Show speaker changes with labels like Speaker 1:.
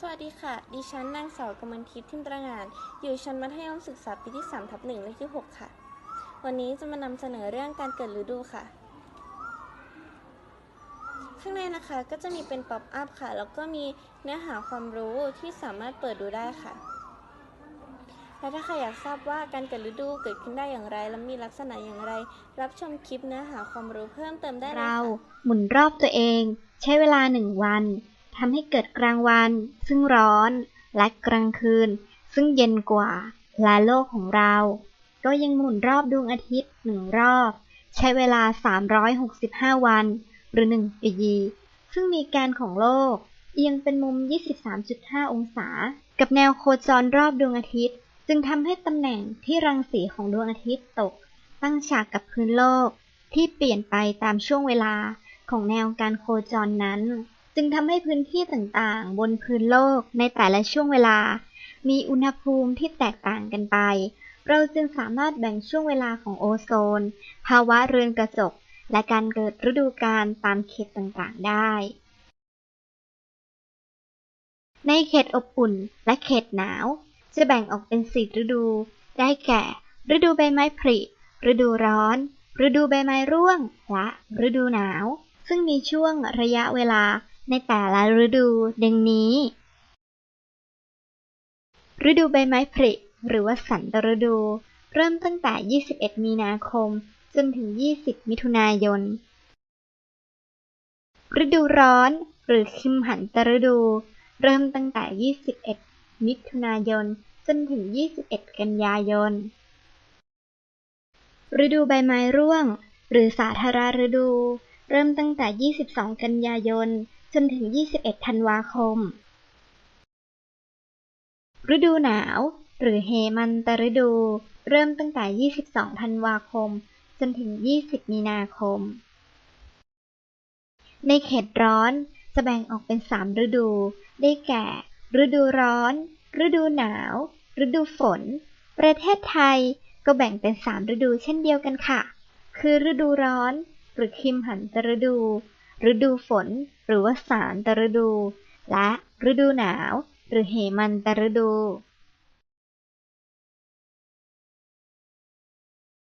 Speaker 1: สวัสดีค่ะ ดิฉันนางสาวกมลทิพย์ทิมตระงาน อยู่ชั้นมัธยมศึกษาปีที่3ทับ1เลขที่ 6 ค่ะ วันนี้จะมานำเสนอเรื่องการเกิดฤดูค่ะ ข้างในนะคะก็จะมีเป็นป๊อปอัพค่ะ แล้วก็มีเนื้อหาความรู้ที่สามารถเปิดดูได้ค่ะ และถ้าใครอยากทราบว่าการเกิดฤดูเกิดขึ้นได้อย่างไร และมีลักษณะอย่างไร รับชมคลิปเนื้อหาความรู้เพิ่มเติมได้เลย
Speaker 2: เราหมุนรอบตัวเอง ใช้เวลาหนึ่งวัน ทำให้เกิดกลางวัน ซึ่งร้อน และกลางคืน ซึ่งเย็นกว่า และโลกของเรา ก็ยังหมุนรอบดวงอาทิตย์หนึ่งรอบ ใช้เวลา 365 วัน หรือ1ปีซึ่งมีการของโลก เอียงเป็นมุม 23.5 องศา กับแนวโคจรรอบดวงอาทิตย์ จึงทำให้ตำแหน่งที่รังสีของดวงอาทิตย์ตก ตั้งฉากกับพื้นโลกที่เปลี่ยนไปตามช่วงเวลาของแนวการโคจรนั้น จึงทำให้พื้นที่ต่างๆ บนพื้นโลกในแต่ละช่วงเวลา มีอุณหภูมิที่แตกต่างกันไป เราจึงสามารถแบ่งช่วงเวลาของโอโซน ภาวะเรือนกระจก และการเกิดฤดูกาลตามเขตต่างๆได้ ในเขตอบอุ่นและเขตหนาว จะแบ่งออกเป็นสี่ฤดู ได้แก่ ฤดูใบไม้ผลิฤดูร้อน ฤดูใบไม้ร่วง และฤดูหนาว ซึ่งมีช่วงระยะเวลา ในแต่ละฤดู ดังนี้ ฤดูใบไม้ผลิหรือว่าสันตฤดู เริ่มตั้งแต่ 21 มีนาคม จนถึง 20 มิถุนายน ฤดูร้อน หรือคิมหันตฤดู เริ่มตั้งแต่ 21 มิถุนายน จนถึง 21 กันยายน ฤดูใบไม้ร่วง หรือสาธารณฤดู เริ่มตั้งแต่ 22 กันยายน จนถึง 21 ธันวาคม ฤดูหนาว หรือเฮมันตฤดู เริ่มตั้งแต่ 22 ธันวาคม จนถึง 20 มีนาคม ในเขตร้อนจะแบ่งออกเป็น 3 ฤดู ได้แก่ ฤดูร้อน ฤดูหนาว ฤดูฝน ประเทศไทยก็แบ่งเป็น 3 ฤดูเช่นเดียวกันค่ะ คือฤดูร้อน หรือคิมหันตฤดู ฤดูฝน หรือว่าสารตฤดู และฤดูหนาว หรือเหมันตฤดู